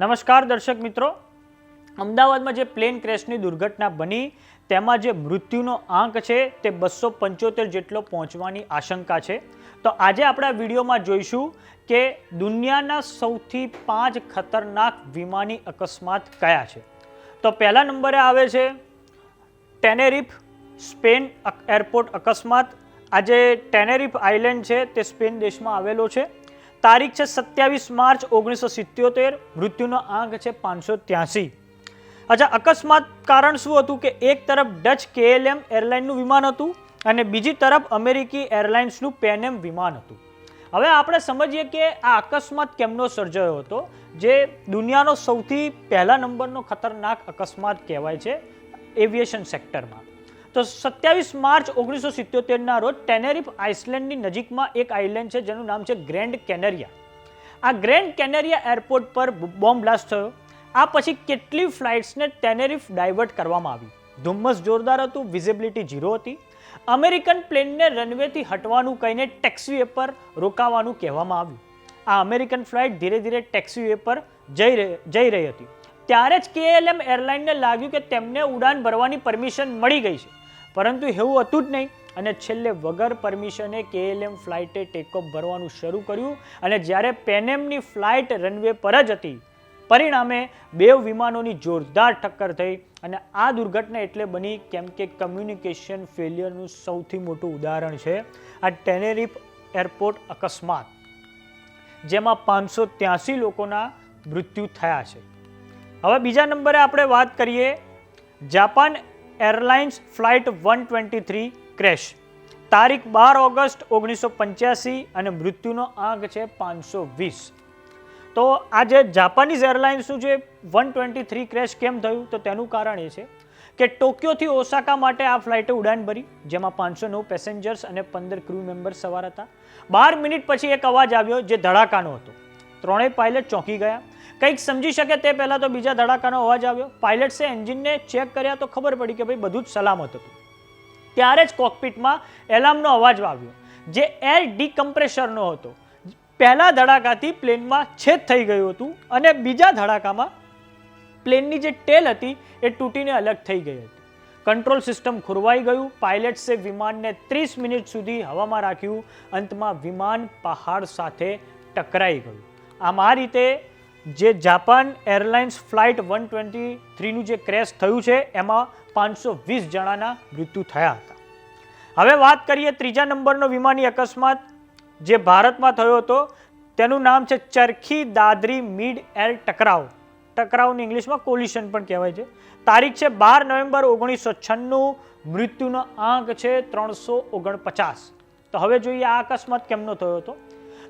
નમસ્કાર દર્શક મિત્રો. અમદાવાદમાં જે પ્લેન ક્રેશની દુર્ઘટના બની, તેમાં જે મૃત્યુનો આંક છે તે બસો પંચોતેર જેટલો પહોંચવાની આશંકા છે. તો આજે આપણે વિડીયોમાં જોઈશું કે દુનિયાના સૌથી પાંચ ખતરનાક વિમાની અકસ્માત કયા છે. તો પહેલા નંબરે આવે છે ટેનેરિફ સ્પેન એરપોર્ટ અકસ્માત. આજે ટેનેરિફ આઇલેન્ડ છે તે સ્પેન દેશમાં આવેલો છે. તારીખ છે સત્યાવીસ માર્ચ ઓગણીસો સિત્યોતેર. મૃત્યુનો આંક છે પાંચસો ત્યાસી. અચ્છા, અકસ્માત કારણ શું હતું કે એક તરફ ડચ કેએલએમ એરલાઇનનું વિમાન હતું અને બીજી તરફ અમેરિકી એરલાઇન્સનું પેનેમ વિમાન હતું. હવે આપણે સમજીએ કે આ અકસ્માત કેમનો સર્જાયો હતો, જે દુનિયાનો સૌથી પહેલા નંબરનો ખતરનાક અકસ્માત કહેવાય છે એવિએશન સેક્ટરમાં. તો સત્યાવીસ માર્ચ ઓગણીસો સિત્યોતેરના રોજ ટેનેરિફ આઇસલેન્ડની નજીકમાં એક આઇલેન્ડ છે, જેનું નામ છે ગ્રેન્ડ કેનેરિયા. આ ગ્રેન્ડ કેનેરિયા એરપોર્ટ પર બોમ્બ બ્લાસ્ટ થયો. આ પછી કેટલી ફ્લાઇટ્સને ટેનેરિફ ડાયવર્ટ કરવામાં આવી? ધુમ્મસ જોરદાર હતું, વિઝિબિલિટી ઝીરો હતી. અમેરિકન પ્લેનને રનવેથી હટવાનું કહીને ટેક્સીવે પર રોકાવાનું કહેવામાં આવ્યું. આ અમેરિકન ફ્લાઇટ ધીરે ધીરે ટેક્સીવે પર જઈ જઈ રહી હતી. ત્યારે જ કેએલએમ એરલાઇનને લાગ્યું કે તેમને ઉડાન ભરવાની પરમિશન મળી ગઈ છે. પરંતુ એવું હતું જ નહીં. અને છેલ્લે વગર પરમિશને કેએલએમ ફ્લાઇટે ટેકઓફ ભરવાનું શરૂ કર્યું અને જ્યારે પેનેમની ફ્લાઇટ રનવે પર જ હતી, પરિણામે બે વિમાનોની જોરદાર ટક્કર થઈ અને આ દુર્ઘટના એટલે બની કેમ કે કમ્યુનિકેશન ફેલિયરનું સૌથી મોટું ઉદાહરણ છે આ ટેનેરિફ એરપોર્ટ અકસ્માત, જેમાં પાંચસો ત્યાસી લોકોના મૃત્યુ થયા છે. હવે બીજા નંબરે આપણે વાત કરીએ Japan Airlines flight one twenty three crash. તારીખ બાર ઓગસ્ટ ઓગણીસો પંચ્યાસી અને મૃત્યુનો આંક છે પાંચસો વીસ. તો આ જે જાપાનીઝ એરલાઇન્સનું જે વન ટ્વેન્ટી થ્રી ક્રેશ કેમ થયું? તો તેનું કારણ એ છે કે ટોક્યોથી ઓસાકા માટે આ ફ્લાઇટે ઉડાન ભરી, જેમાં પાંચસો નવ પેસેન્જર્સ અને પંદર ક્રૂ મેમ્બર સવાર હતા. બાર મિનિટ પછી એક અવાજ આવ્યો જે ધડાકાનો હતો. ત્રણેય પાયલટ ચોંકી ગયા. કંઈક સમજી શકે તે પહેલાં તો બીજા ધડાકાનો અવાજ આવ્યો. પાયલટ્સે એન્જિનને ચેક કર્યા તો ખબર પડી કે ભાઈ બધું જ સલામત હતું. ત્યારે જ કોકપિટમાં એલાર્મનો અવાજ આવ્યો, જે એર ડીકમ્પ્રેશરનો હતો. પહેલા ધડાકાથી પ્લેનમાં છેદ થઈ ગયું હતું અને બીજા ધડાકામાં પ્લેનની જે ટેલ હતી એ તૂટીને અલગ થઈ ગઈ હતી. કંટ્રોલ સિસ્ટમ ખોરવાઈ ગયું. પાયલટ્સે વિમાનને ત્રીસ મિનિટ સુધી હવામાં રાખ્યું. અંતમાં વિમાન પહાડ સાથે ટકરાઈ ગયું. આમ આ રીતે જે Japan Airlines flight one twenty થ્રીનું જે ક્રેશ થયું છે, એમાં પાંચસો વીસ જણાના મૃત્યુ થયા હતા. હવે વાત કરીએ ત્રીજા નંબરનો વિમાની અકસ્માત જે ભારતમાં થયો હતો, તેનું નામ છે ચરખી દાદરી મિડ એર ટકરાવ. ટકરાવને ઇંગ્લિશમાં કોલિશન પણ કહેવાય છે. તારીખ છે બાર નવેમ્બર ઓગણીસો છન્નું, મૃત્યુનો આંક છે ત્રણસો ઓગણપચાસ. તો હવે જોઈએ આ અકસ્માત કેમનો થયો હતો.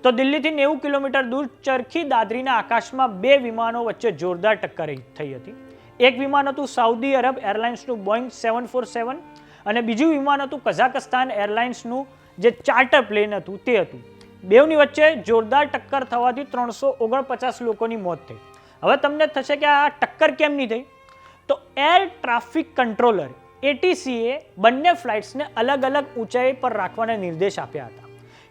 તો દિલ્હીથી નેવું કિલોમીટર દૂર ચરખી દાદરીના આકાશમાં બે વિમાનો વચ્ચે જોરદાર ટક્કર થઈ હતી. એક વિમાન હતું સાઉદી અરબ એરલાઇન્સનું બોઈંગ સેવન ફોર સેવન અને બીજું વિમાન હતું કઝાકસ્તાન એરલાઇન્સનું જે ચાર્ટર પ્લેન હતું તે હતું. બેવની વચ્ચે જોરદાર ટક્કર થવાથી ત્રણસો ઓગણપચાસ લોકોની મોત થઈ. હવે તમને થશે કે આ ટક્કર કેમ નહીં થઈ? તો એર ટ્રાફિક કંટ્રોલર એટીસીએ બંને ફ્લાઇટ્સને અલગ અલગ ઊંચાઈ પર રાખવાના નિર્દેશ આપ્યા હતા.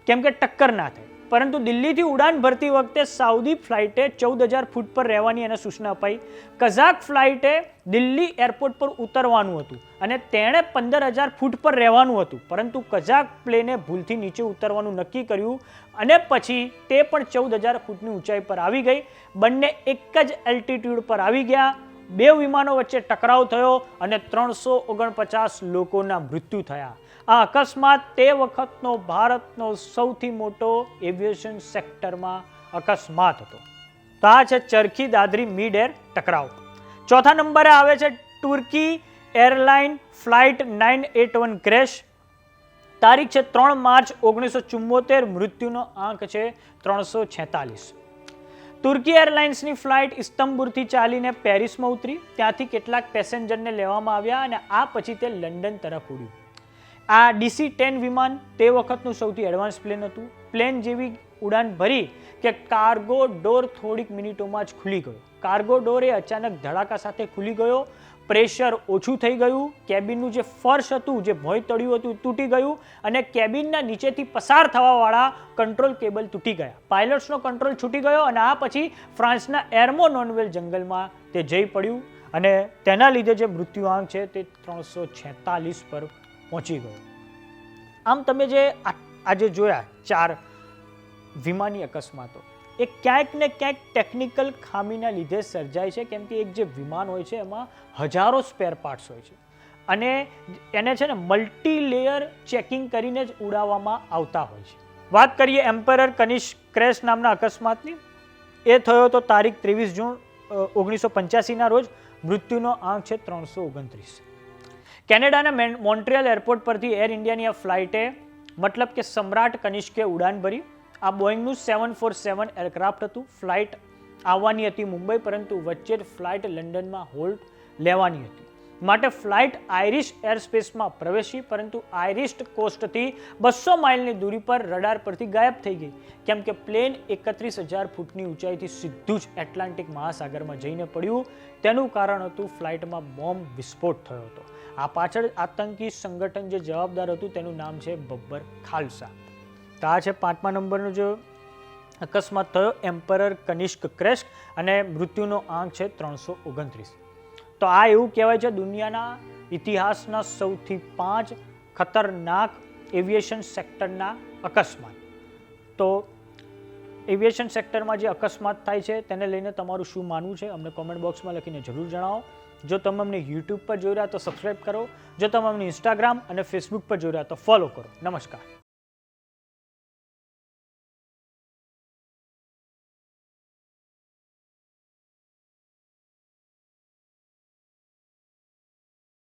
કેમ કે ટક્કર ના થાય પરંતુ દિલ્હીથી ઉડાન ભરતી વખતે સાઉદી ફ્લાઇટે ચૌદ હજાર ફૂટ પર રહેવાની એને સૂચના અપાઈ. કઝાક ફ્લાઇટે દિલ્હી એરપોર્ટ પર ઉતરવાનું હતું અને તેણે પંદર હજાર ફૂટ પર રહેવાનું હતું. પરંતુ કઝાક પ્લેને ભૂલથી નીચે ઉતરવાનું નક્કી કર્યું અને પછી તે પણ ચૌદ હજાર ફૂટની ઊંચાઈ પર આવી ગઈ. બંને એક જ એલ્ટિટ્યૂડ પર આવી ગયા. બે વિમાનો વચ્ચે ટકરાવ થયો અને ત્રણસો ઓગણપચાસ લોકોના મૃત્યુ થયા. આ અકસ્માત તે વખતનો ભારતનો સૌથી મોટો એવિએશન સેક્ટરમાં અકસ્માત હતો. તો આ છે ચરખી દાદરી મિડ એર ટકરાવ. ચોથા નંબરે આવે છે તુર્કી airline flight nine eight one crash. તારીખ છે ત્રણ માર્ચ ઓગણીસો ચુમ્મોતેર મૃત્યુનો આંક છે ત્રણસો છેતાલીસ. તુર્કી એરલાઇન્સની ફ્લાઇટ ઇસ્તંબુલથી ચાલીને પેરિસમાં ઉતરી. ત્યાંથી કેટલાક પેસેન્જરને લેવામાં આવ્યા અને આ પછી તે લંડન તરફ ઉડ્યું. આ ડીસી ટેન વિમાન તે વખતનું સૌથી એડવાન્સ પ્લેન હતું. પ્લેન જેવી ઉડાન ભરી કે કાર્ગો ડોર થોડીક મિનિટોમાં જ ખુલી ગયો. કાર્ગો ડોર એ અચાનક ધડાકા સાથે ખુલી ગયો પ્રેશર ઓછું થઈ ગયું, કેબિનનું જે ફર્શ હતું, જે ભોંય તળ્યું હતું તૂટી ગયું અને કેબિનના નીચેથી પસાર થવાવાળા કંટ્રોલ કેબલ તૂટી ગયા. પાયલટ્સનો કંટ્રોલ છૂટી ગયો અને આ પછી ફ્રાન્સના એર્મો નોનવેલ જંગલમાં તે જઈ પડ્યું અને તેના લીધે જે મૃત્યુઆંક છે તે ત્રણસો છેતાલીસ પર પહોંચી ગયો. આમ તમે જે આજે જોયા ચાર વિમાની અકસ્માતો એ ક્યાંક ને ક્યાંક ટેકનિકલ ખામીના લીધે સર્જાય છે, કેમ કે એક જે વિમાન હોય છે, એમાં હજારો સ્પેર પાર્ટ્સ હોય છે. અને એને છે ને મલ્ટી લેયર ચેકિંગ કરીને જ ઉડાવવામાં આવતા હોય છે. વાત કરીએ એમ્પરર કનિષ્ક ક્રેશ નામના અકસ્માતની. એ થયો તો તારીખ ત્રેવીસ જૂન ઓગણીસો પંચ્યાસીના રોજ મૃત્યુનો આંક છે ત્રણસો ઓગણત્રીસ. કેનેડાના મેન- મોન્ટ્રિયલ એરપોર્ટ પરથી એર ઇન્ડિયાની આ ફ્લાઇટે મતલબ કે સમ્રાટ કનિષ્કે ઉડાન ભરી. આ બોઈંગનું સેવન ફોર સેવન એરક્રાફ્ટ હતું. ફ્લાઇટ આવવાની હતી મુંબઈ, પરંતુ વચ્ચે જ ફ્લાઇટ લંડનમાં હોલ્ટ લેવાની હતી. માટે ફ્લાઇટ આઇરિશ એરસ્પેસમાં પ્રવેશી, પરંતુ આઇરિશ કોસ્ટથી બસો માઇલની દૂરી પર રડાર પરથી ગાયબ થઈ ગઈ. કેમ કે પ્લેન એકત્રીસ હજાર ફૂટની ઊંચાઈથી સીધું જ એટલાન્ટિક મહાસાગરમાં જઈને પડ્યું. તેનું કારણ હતું ફ્લાઇટમાં બોમ્બ વિસ્ફોટ થયો હતો. આ પાછળ આતંકી સંગઠન જે જવાબદાર હતું તેનું નામ છે બબ્બર ખાલસા. તો આ છે પાંચમા નંબરનો જો અકસ્માત થયો, એમ્પરર કનિષ્ક ક્રેશ અને મૃત્યુનો આંક છે ત્રણસો ઓગણત્રીસ. તો આ એવું કહેવાય છે દુનિયાના ઇતિહાસના સૌથી પાંચ ખતરનાક એવિએશન સેક્ટરના અકસ્માત. તો એવિએશન સેક્ટરમાં જે અકસ્માત થાય છે તેને લઈને તમારું શું માનવું છે અમને કોમેન્ટ બોક્સમાં લખીને જરૂર જણાવો. જો તમે અમને યુટ્યુબ પર જોઈ રહ્યા તો સબસ્ક્રાઈબ કરો. જો તમે અમને ઇન્સ્ટાગ્રામ અને ફેસબુક પર જોઈ રહ્યા તો ફોલો કરો. નમસ્કાર.